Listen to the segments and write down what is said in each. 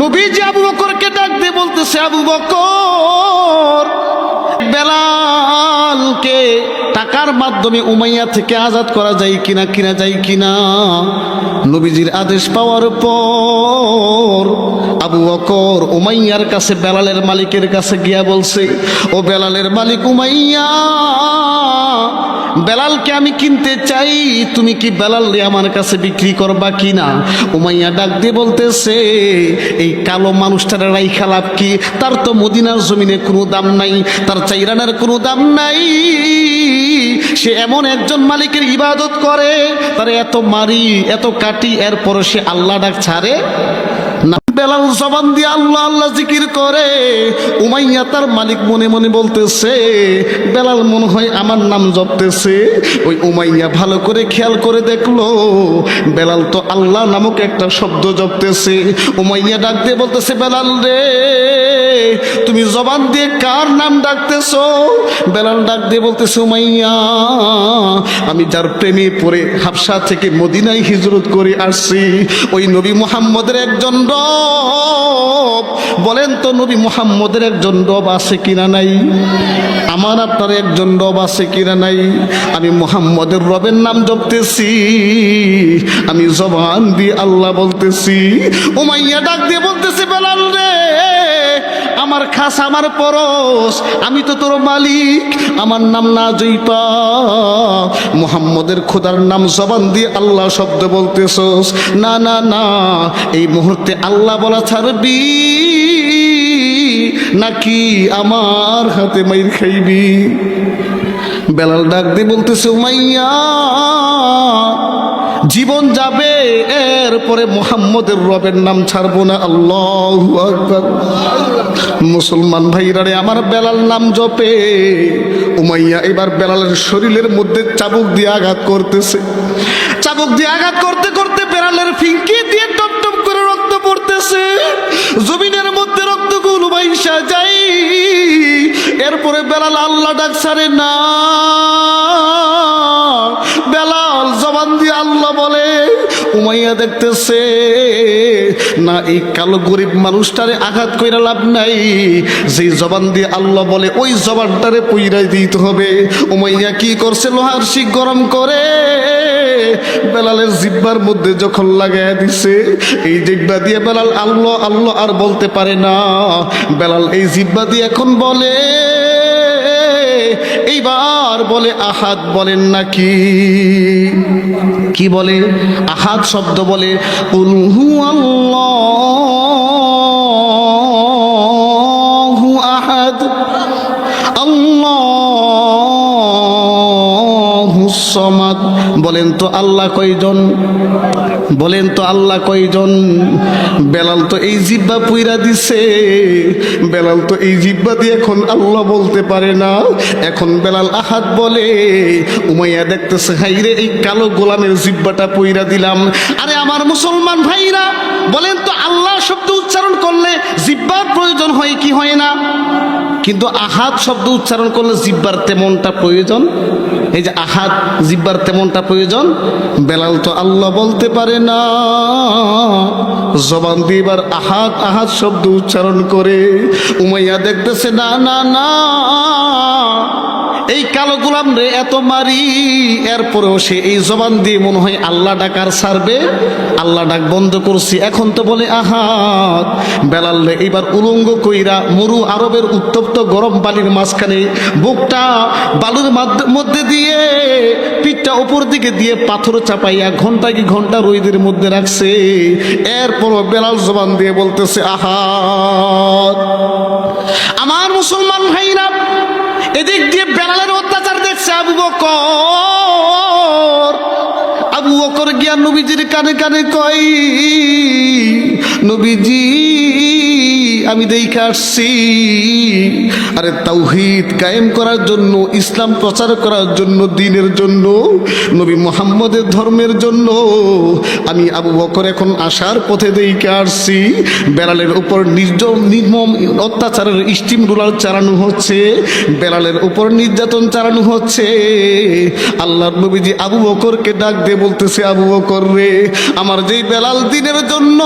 নবীজি আবু বকরকে ডাক দিয়ে বলতেছে, আবু বকর, বেলালকে টাকার মাধ্যমে উমাইয়া থেকে আজাদ করা যায় কিনা কিনা যায় কিনা? নবীজির আদেশ পাওয়ার পর আবু বকর উমাইয়ার কাছে, বেলালের মালিকের কাছে গিয়া বলছে, ও বেলালের মালিক উমাইয়া বেলালকে আমি কিনতে চাই, তুমি কি বেলাল আমার কাছে বিক্রি করবা কি না উমাইয়া ডাক দিয়ে বলতেছে, এই কালো মানুষটার রাইখা লাভ কি? তার তো মদিনার জমিনে কোনো দাম নাই, তার চাইরানের কোনো দাম নাই। সে এমন একজন মালিকের ইবাদত করে, তার এত মারি, এত কাটি এরপর সে আল্লাহ ডাক ছাড়ে বেলাল জবান দিয়ে আল্লাহ আল্লাহ জিকির করে। উমাইয়া তার মালিক মনে মনে বলতেছে, বেলাল মনে হয় আমার নাম জপতেছে। ওই উমাইয়া ভালো করে খেয়াল করে দেখল, বেলাল তো আল্লাহ নামক একটা শব্দ জপতেছে। উমাইয়া ডাক দিয়ে বলতেছে, বেলাল রে তুমি জবান দিয়ে কার নাম ডাকতেছ? বেলাল ডাক দিয়ে বলতেছে, উমাইয়া, আমি যার প্রেমে পড়ে হাফসা থেকে মদিনায় হিজরত করে আসছি। ওই নবী মুহাম্মদের একজন রব। বলেন তো, নবী মুহাম্মদের একজন রব আছে কিনা নাই? আমার আপনার একজন রব আছে কিনা নাই? আমি মুহাম্মদের রবের নাম জপতেছি। আমি জবান দিয়ে আল্লাহ বলতেছি। উমাইয়া ডাক দিয়ে বলতেছি, বেলাল রে, আমার খাস আমার পরশ। আমি তো তোর মালিক। আমার নাম না জইপা। মুহাম্মদের খোদার নাম জবান দিয়ে আল্লাহ শব্দ বলতেছস। না না না। এই মুহূর্তে আল্লাহ বলা ছাড়বি? নাকি আমার হাতে মাইর খাইবি? বেলাল ডাক দিয়ে বলতেছে মাইয়া জীবন যাবে এরপরে মোহাম্মদের রবের নাম ছাড়বো না। আল্লাহ মুসলমান ভাইরারে আমার বেলাল নাম জপে। উমাইয়া এবার বেলালের শরীরের মধ্যে চাবুক দিয়ে আঘাত করতেছে। চাবুক দিয়ে আঘাত করতে করতে বেলালের ফিঙ্কি দিয়ে টপ টপ করে রক্ত পড়তেছে। জমিনের মধ্যে রক্তগুলো বাইসা যাই এরপরে বেলাল আল্লাহ ডাক ছাড়ে না। বেলাল জবান দিয়ে আল্লাহ বলে, উমাইয়া দেখতেছে, না এই কালো গরিব মানুষটারে আঘাত কইরা লাভ নাই। যেই জবান দিয়ে আল্লাহ বলে, ওই জবানটারে পইরাই দিতে হবে। উমাইয়া কি করছে? লোহার শিক গরম করে বেলালের জিব্বার মধ্যে যখন লাগাই দিছে, এই জিব্বা দিয়ে বেলাল আল্লাহ আল্লাহ আর বলতে পারে না। বেলাল এই জিব্বা দিয়ে এখন বলে, এইবার বলে আহাদ বলেন নাকি? কি বলে? আহাত শব্দ বলে উলহু আল্লাহু আহাদ আল্লাহ সমাদ। বলেন তো আল্লাহ কয়জন? বলেন তো আল্লাহ কয়জন? বেলাল তো এই জিব্বা পুইরা দিছে। বেলাল তো এই জিব্বা দিয়ে এখন আল্লাহ বলতে পারে না। এখন বেলাল আহাদ বলে, উমাইয়া দেখতেছে হাইরে এই কালো গোলামের জিব্বাটা পুইরা দিলাম। আরে আমার মুসলমান ভাইরা, বলেন তো আল্লাহ শব্দ উচ্চারণ করলে জিব্বার প্রয়োজন হয় কি হয় না? কিন্তু আহাত শব্দ উচ্চারণ করলে জিব্বার তেমনটা প্রয়োজন? এই যে আহাত জিব্বার তেমনটা প্রয়োজন? বেলাল তো আল্লাহ বলতে পারে না। জবান দিবার আহাত আহাত শব্দ উচ্চারণ করে উমাইয়া দেখতেছে, না না না। এই কালো গোলাম রে এত মারি, এরপরেও সে এই জবান দিয়ে মনে হয় আল্লাহ ডাকার সারবে আল্লাহ ডাক বন্ধ করছি। এখন তো বলে আহাত বেলাল রে, এবার উলঙ্গ কইরা মরু আরবের উত্তপ্ত গরম বালির মাঝখানে বুকটা বালুর মাধ্য- দিয়ে, পিঠটা উপর দিকে দিয়ে পাথর চাপাইয়া ঘণ্টা কি ঘণ্টা রইদের মধ্যে রাখছে। এরপরও বেলাল জবান দিয়ে বলতেছে আহাত আমার মুসলমান ভাইরা, এদিক দিয়ে বেড়ালের অত্যাচার দেখছে আবু বকর। আবু বকর গিয়া নবীজির কানে কানে কই নবীজি আমি দেখে আসছি। আরে তাওহিদ কায়েম করার জন্য, ইসলাম প্রচার করার জন্য, দিনের জন্য, নবী মোহাম্মদের ধর্মের জন্য। আমি আবু বকর এখন আসার পথে দেখে আসছি। বেড়ালের উপর নির্জম নির্মম অত্যাচারের স্টিম রুলার চালানো হচ্ছে। বেড়ালের উপর নির্যাতন চালানো হচ্ছে। আল্লাহর নবীজি আবু বকরকে ডাক দিয়ে বলতেছে, আবু বকর রে, আমার যেই বেলাল দিনের জন্য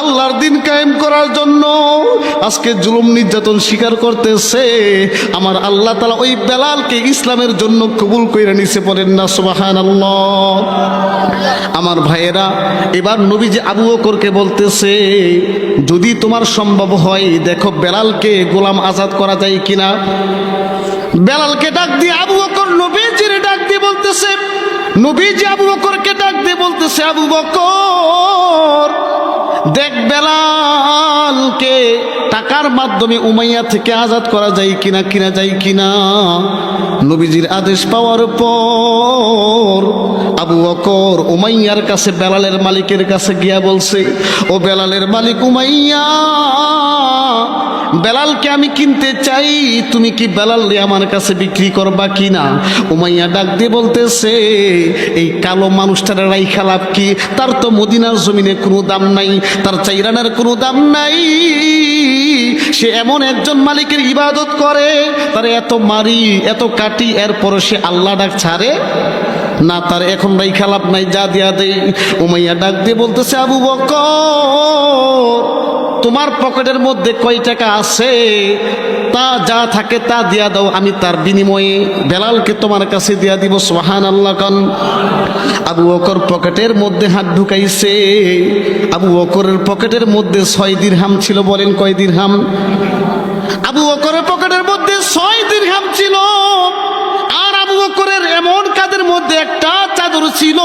আল্লাহর দিন কায়েম করার জন্য আজকে জুলুম নির্যাতন স্বীকার করতেছে। আমার আল্লাহ তালা ওই বেলালকে ইসলামের জন্য কবুল করে নিছে পড়েন না সুবাহান আমার ভাইয়েরা, এবার নবীজি আবু বকরকে বলতেছে, যদি তোমার সম্ভব হয়, দেখো বেলালকে গোলাম আজাদ করা যায় কিনা? বেলালকে ডাক দিয়ে আবু বকর নবীজির ডাক দিয়ে বলতেছে, নবীজি আবু বকরকে ডাক দিয়ে বলতেছে, আবু বকর দেখ বেলালকে টাকার মাধ্যমে উমাইয়া থেকে আজাদ করা যায় কিনা কিনা যায় কিনা? নবীজির আদেশ পাওয়ার পর আবু বকর উমাইয়ার কাছে বেলালের মালিকের কাছে গিয়া বলছে, ও বেলালের মালিক উমাইয়া, বেলালকে আমি কিনতে চাই, তুমি কি বেলাল আমার কাছে বিক্রি করবা কি না উমাইয়া ডাক দিয়ে বলতেছে, এই কালো মানুষটার রাই খালাপ কি? তার তো মদিনার জমিনে কোনো দাম নাই তার চাইরানার কোনো দাম নাই। সে এমন একজন মালিকের ইবাদত করে, তার এত মারি, এত কাটি, এরপরও সে আল্লাহ ডাক ছাড়ে না, তার এখন ভাই খেলাপ নাই, যা দিয়া দেই। উমাইয়া ডাক দিয়ে বলতেছে, আবু বকর তোমার পকেটের মধ্যে কয় টাকা আছে, তা যা থাকে তা দিয়া দাও, আমি তার বিনিময়ে বেলালকে তোমার কাছে দিয়া দিব সোহান আল্লাহ কন। আবু বকর পকেটের মধ্যে হাত ঢুকাইছে। আবু বকরের পকেটের মধ্যে ছয় দিরহাম ছিল, বলেন কয় দিরহাম? আবু বকরের পকেটের মধ্যে ছয় দিরহাম ছিল। বকরের এমন কাদের মধ্যে একটা চাদর ছিল?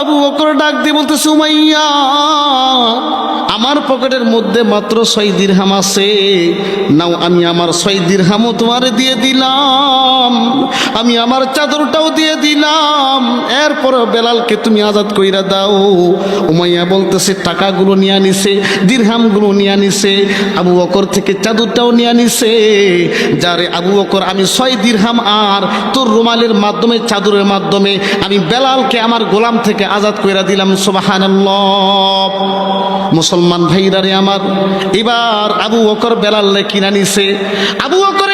আবু বকর ডাক দিয়ে বলতে, সুমাইয়া, আমার পকেটের মধ্যে মাত্র ছয় দিরহাম আছে। নাও, আমি আমার ছয় দিরহামও তোমার দিয়ে দিলাম। আমি আমার চাদরটাও দিয়ে দিলাম। এরপর বেলালকে তুমি আজাদ কইরা দাও। উমাইয়া বলতেছে, টাকাগুলো নিয়ে নিছে, দিরহামগুলো নিয়ে নিছে, আবু বকর থেকে চাদরটাও নিয়ে নিছে। যারে আবু বকর, আমি ছয় দিরহাম আর তোর রুমালের মাধ্যমে, চাদরের মাধ্যমে আমি বেলালকে আমার গোলাম থেকে আজাদ কইরা দিলাম, সুবহানাল্লাহ। মুসলমান ভাইরা রে আমার, এবার আবু বকর বেলাল কিনা নিছে। আবু বকর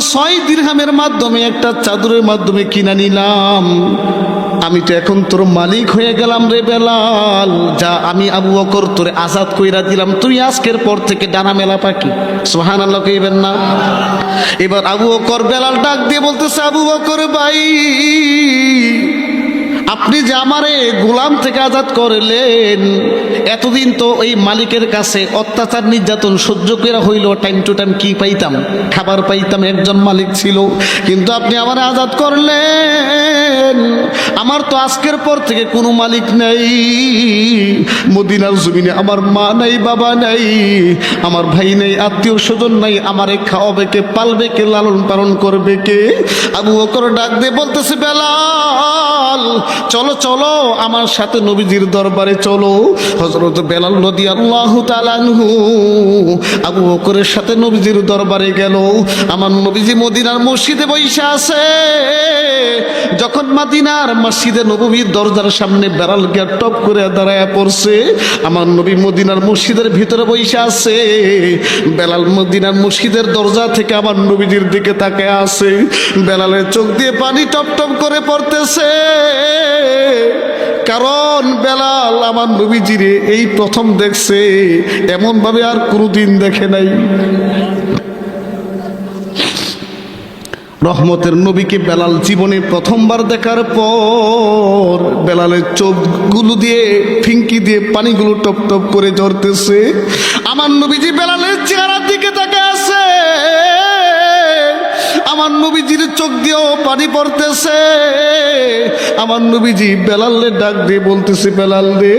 ছয় দীর্হামের মাধ্যমে, একটা চাদরের মাধ্যমে কিনা নিলাম। আমি তো এখন তোর মালিক হয়ে গেলাম রে বেলাল। যা আমি আবু অকর তোরে আজাদ কইরা দিলাম। তুই আজকের পর থেকে ডানা মেলা পাখি। সোহান আল্লাহ কইবেন না। এবার আবু অকর বেলাল ডাক দিয়ে বলতেছে, আবু অকর ভাই আপনি যে আমারে গোলাম থেকে আজাদ করলেন, এতদিন তো ওই মালিকের কাছে অত্যাচার, নির্যাতন সহ্য করে হইল টাইম টু টাইম কি পাইতাম? খাবার পাইতাম, একজন মালিক ছিল, কিন্তু আপনি আমার আজাদ করলেন। আমার তো আজকের পর থেকে কোনো মালিক নাই। মদিনার জমিনে আমার মা নাই, বাবা নাই, আমার ভাই নেই, আত্মীয় স্বজন নাই, আমারে খাওয়াবে কে, পালবে কে, লালন পালন করবে কে? আবু বকর ডাক দিয়ে বলতেছে বেলাল চলো চলো, আমার সাথে নবীজির দরবারে চলো। হজরত বেলাল নদী আল্লাহ তালানহু আবু বকরের সাথে নবীজির দরবারে গেল। আমার নবীজি মদিনার মসজিদে বৈশা আছে। যখন মাদিনার মসজিদে নবীর দরজার সামনে বেড়াল গিয়া টপ করে দাঁড়ায় পড়ছে, আমার নবী মদিনার মসজিদের ভিতরে বৈশা আছে। বেলাল মদিনার মসজিদের দরজা থেকে আমার নবীজির দিকে তাকে আছে। বেলালের চোখ দিয়ে পানি টপ টপ করে পড়তেছে। কারণ বেলাল আমার নবীজিরে এই প্রথম দেখছে এমন ভাবে আর কোনোদিন দেখে নাই। রহমতের নবীকে বেলাল জীবনে প্রথমবার দেখার পর বেলালের চোখগুলো দিয়ে, ফিঙ্কি দিয়ে পানিগুলো টপ টপ করে ঝরতেছে। আমার নবীজি বেলালের চেহারার দিকে তাকে আছে। আমার নবীজির চোখ দিয়েও পানি পড়তেছে। আমার নবীজি বেলালে ডাক দিয়ে বলতেছে, বেলাল রে,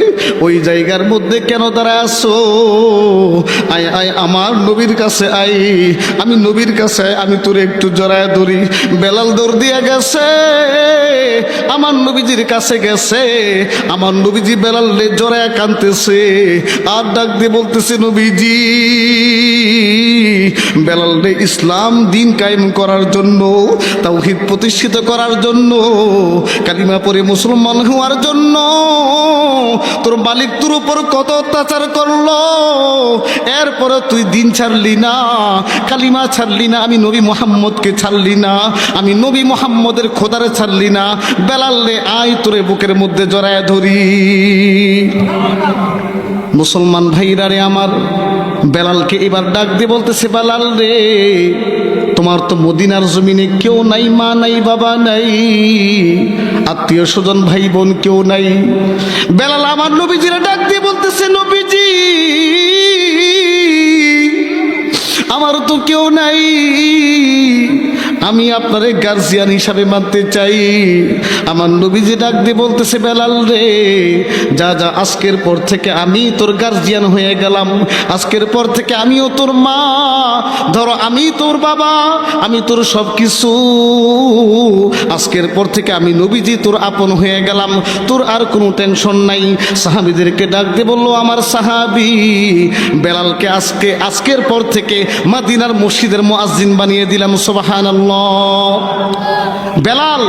ওই জায়গার মধ্যে কেন দাঁড়ায় আসো আয় আয়, আমার নবীর কাছে আই আমি নবীর কাছে আমি তোর একটু জড়ায় ধরি। বেলাল দৌড় দিয়ে গেছে, আমার নবীজির কাছে গেছে। আমার নবীজি বেলালে জড়ায় কানতেছে আর ডাক দিয়ে বলতেছে, নবীজি বেলালে ইসলাম দিন কায়েম করার জন্য, তাওহিদ প্রতিষ্ঠিত করার জন্য, কালিমা পরে মুসলমান হওয়ার জন্য, তোর মালিক তোর উপর কত অত্যাচার করল, এরপরে তুই দিন ছাড়লি না, কালিমা ছাড়লি না, আমি নবী মোহাম্মদকে ছাড়লি না, আমি নবী মোহাম্মদের খোদারে ছাড়লি না বেলাল্লে আয় তোরে বুকের মধ্যে জড়ায় ধরি। মুসলমান ভাইরা রে আমার বেলালকে এবার ডাক দিয়ে বলতেছে, বেলাল রে, তোমার তো মদিনার জমিনে কেউ নাই, মা নাই, বাবা নাই, আত্মীয় স্বজন, ভাই বোন কেউ নাই। বেলাল আমার নবীজিরা আমি আপনার গার্জিয়ান হিসাবে মানতে চাই। আমার নবীজি ডাক দিয়ে বলতেছে, বেলাল রে, যা যা, আজকের পর থেকে আমি তোর গার্জিয়ান হয়ে গেলাম। আজকের পর থেকে আমিও তোর মা। ধরো, আমি তোর বাবা, আমি তোর সব কিছু আজকের পর থেকে আমি নবীজি তোর আপন হয়ে গেলাম। তোর আর কোনো টেনশন নাই। সাহাবিদেরকে ডাক দিয়ে বলল, আমার সাহাবি, বেলালকে আজকে, আজকের পর থেকে মাদিনার মসজিদের মুয়াজ্জিন বানিয়ে দিলাম, সুবহানাল্লাহ। বেলাল